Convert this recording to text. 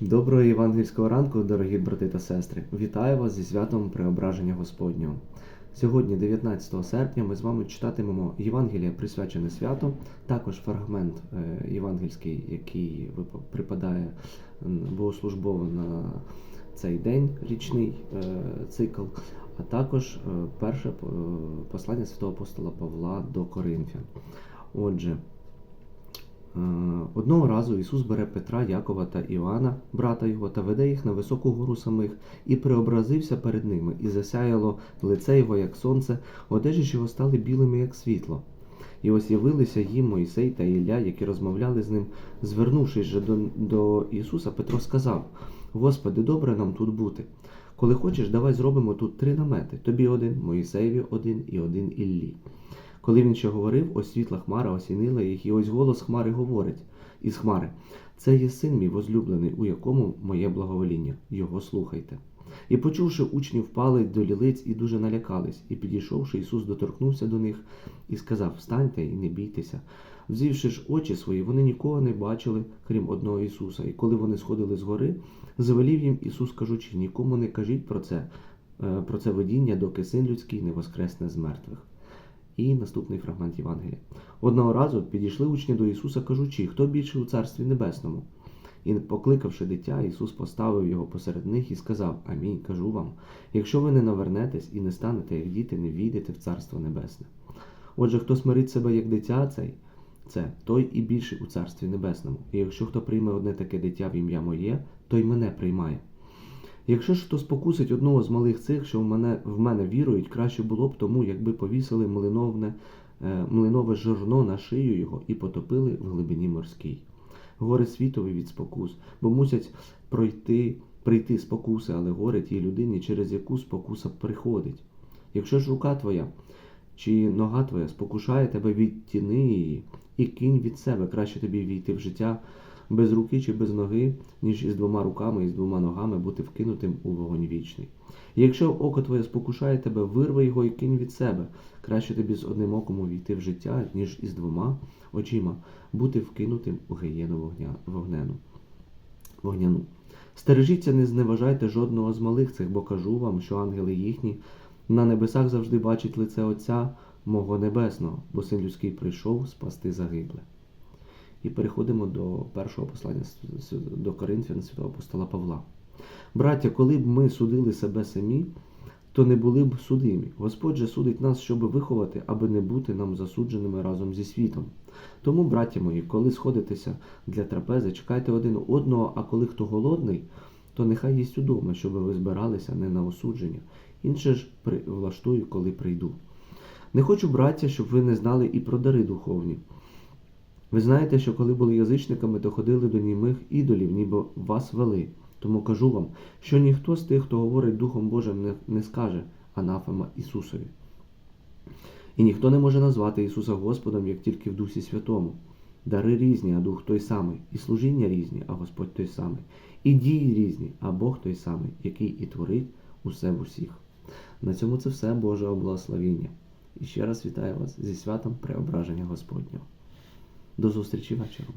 Доброго євангельського ранку, дорогі брати та сестри! Вітаю вас зі святом Преображення Господнього. Сьогодні, 19 серпня, ми з вами читатимемо Євангеліє присвячене свято, також фрагмент е, євангельський, який припадає богослужбово на цей день, річний е, цикл, а також е, перше послання святого апостола Павла до Коринфян. Отже, Одного разу Ісус бере Петра, Якова та Іоанна, брата його, та веде їх на високу гору самих, і преобразився перед ними, і засяяло лице його, як сонце, одежі ж його стали білими, як світло. І ось явилися їм Мойсей та Ілля, які розмовляли з ним. Звернувшись же до, до Ісуса, Петро сказав: Господи, добре нам тут бути. Коли хочеш, давай зробимо тут три намети: тобі один, Моїсеєві один і один Іллі. Коли він ще говорив, ось світла хмара осінила їх, і ось голос хмари говорить із хмари: Це є син мій возлюблений, у якому моє благовоління. Його слухайте. І почувши, учні впали до лілиць і дуже налякались, і підійшовши, Ісус доторкнувся до них і сказав: Встаньте і не бійтеся. Взівши ж очі свої, вони нікого не бачили, крім одного Ісуса. І коли вони сходили з гори, звелів їм Ісус, кажучи: нікому не кажіть про це, е, про це видіння, доки син людський не воскресне з мертвих. І наступний фрагмент Євангелія. Одного разу підійшли учні до Ісуса, кажучи, хто більше у Царстві Небесному. І, покликавши дитя, Ісус поставив його посеред них і сказав: Амінь, кажу вам, якщо ви не навернетесь і не станете, як діти, не війдете в Царство Небесне. Отже, хто смирить себе як дитя цей, це той і більший у Царстві Небесному. І якщо хто прийме одне таке дитя в ім'я моє, той мене приймає. Якщо ж хто спокусить одного з малих цих, що в мене, в мене вірують, краще було б тому, якби повісили млиновне, е, млинове жорно на шию його і потопили в глибині морській. Горе світові від спокус, бо мусять пройти, прийти спокуси, але горе тій людині, через яку спокуса приходить. Якщо ж рука твоя чи нога твоя спокушає тебе відтіни її і кинь від себе, краще тобі війти в життя без руки чи без ноги, ніж із двома руками і з двома ногами бути вкинутим у вогонь вічний. І якщо око твоє спокушає тебе, вирви його і кинь від себе. Краще тобі з одним оком увійти в життя, ніж із двома очима бути вкинутим у гієну вогня, вогнену. вогняну. Стережіться, не зневажайте жодного з малих цих, бо кажу вам, що ангели їхні на небесах завжди бачать лице Отця мого Небесного, бо син людський прийшов спасти загибле. І переходимо до першого послання до Коринфян святого апостола Павла. Браття, коли б ми судили себе самі, то не були б судимі. Господь же судить нас, щоб виховати, аби не бути нам засудженими разом зі світом. Тому, браття мої, коли сходитеся для трапези, чекайте один одного, а коли хто голодний, то нехай їсть удома, щоб ви збиралися не на осудження. Інше ж влаштую, коли прийду. Не хочу, браття, щоб ви не знали і про дари духовні. Ви знаєте, що коли були язичниками, то ходили до німих ідолів, ніби вас вели. Тому кажу вам, що ніхто з тих, хто говорить Духом Божим, не, не скаже анафема Ісусові. І ніхто не може назвати Ісуса Господом, як тільки в Дусі Святому. Дари різні, а Дух той самий, і служіння різні, а Господь той самий, і дії різні, а Бог той самий, який і творить усе в усіх. На цьому це все Боже благословіння. І ще раз вітаю вас зі святом Преображення Господнього. До зустрічі вечором.